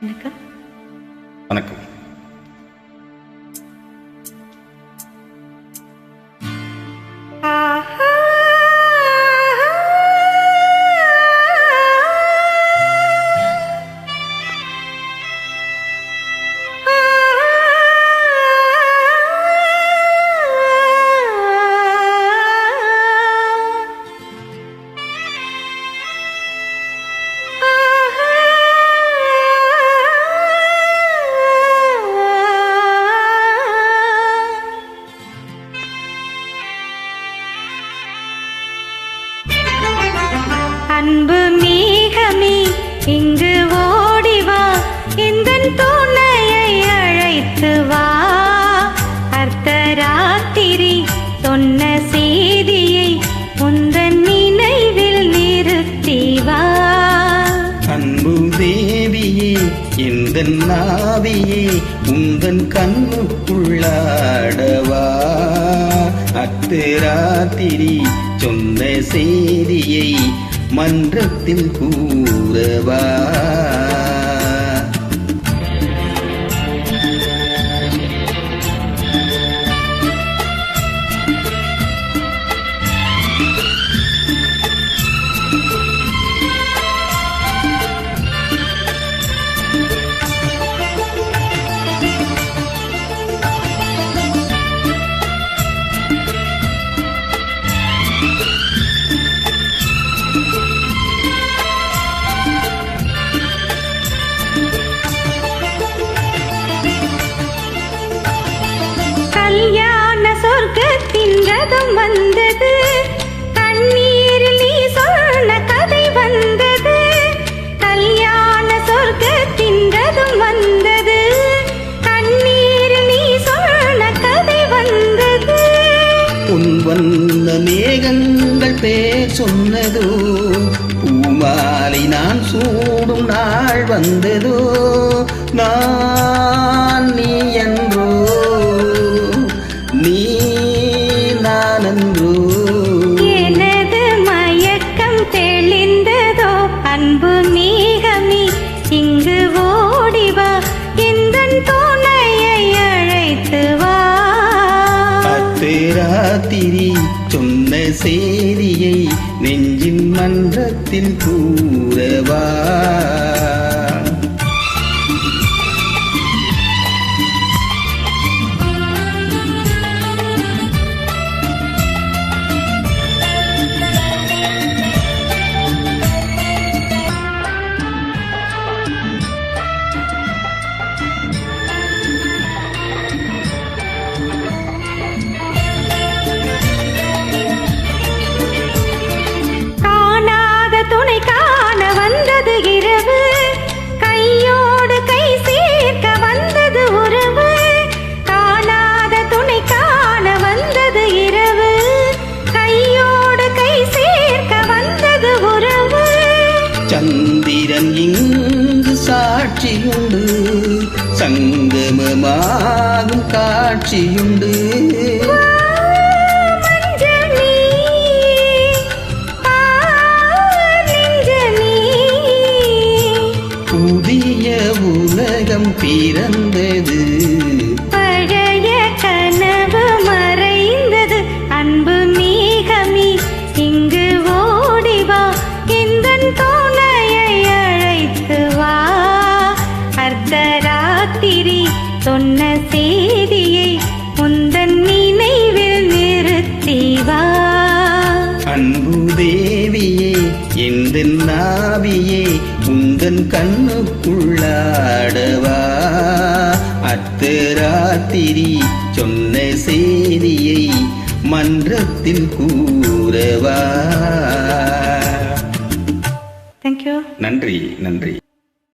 வணக்கம். வணக்கம். அன்பு மேகமே இங்கு ஓடிவா இந்த துணையை அழைத்து வா. அர்த்தராத்திரி சொன்ன செய்தியை உந்தன் நினைவில் நிறுத்திவா அன்பு தேவியே இந்த நாவியே உந்தன் கண்ணுக்குள்ளாடவா. அத்து ராத்திரி சொன்ன செய்தியை மன்றத்தில் கூறவா? சொர்க்கத்தின் ரதம் வந்தது. கண்ணீரில் நீ சொன்ன கதை வந்தது. கல்யாண சொர்க்கத்தின் ரதம் வந்தது. கண்ணீரில் நீ சொன்ன கதை வந்தது. உன் வந்த மேகங்கள் பேர் சொன்னதோ பூமாலை நான் சூடும் நாள் வந்ததோ நான் என்றோ எனது மயக்கம் தெளிந்ததோ? அன்பு மேகமே இங்கு ஓடிவா இந்த துணையை அழைத்து வா. ராத்திரி சொன்ன செய்தியை நெஞ்சின் மன்றத்தில் கூறவா. சாட்சியுண்டு சங்கமமாகும் காட்சியுண்டு. புதிய உலகம் பிறந்தது. உந்தன் கண்ணுக்குள்ளாடவா? அத்து ராத்திரி சொன்ன செய்தியை மன்றத்தில் கூறவா? தேங்க்யூ நன்றி நன்றி.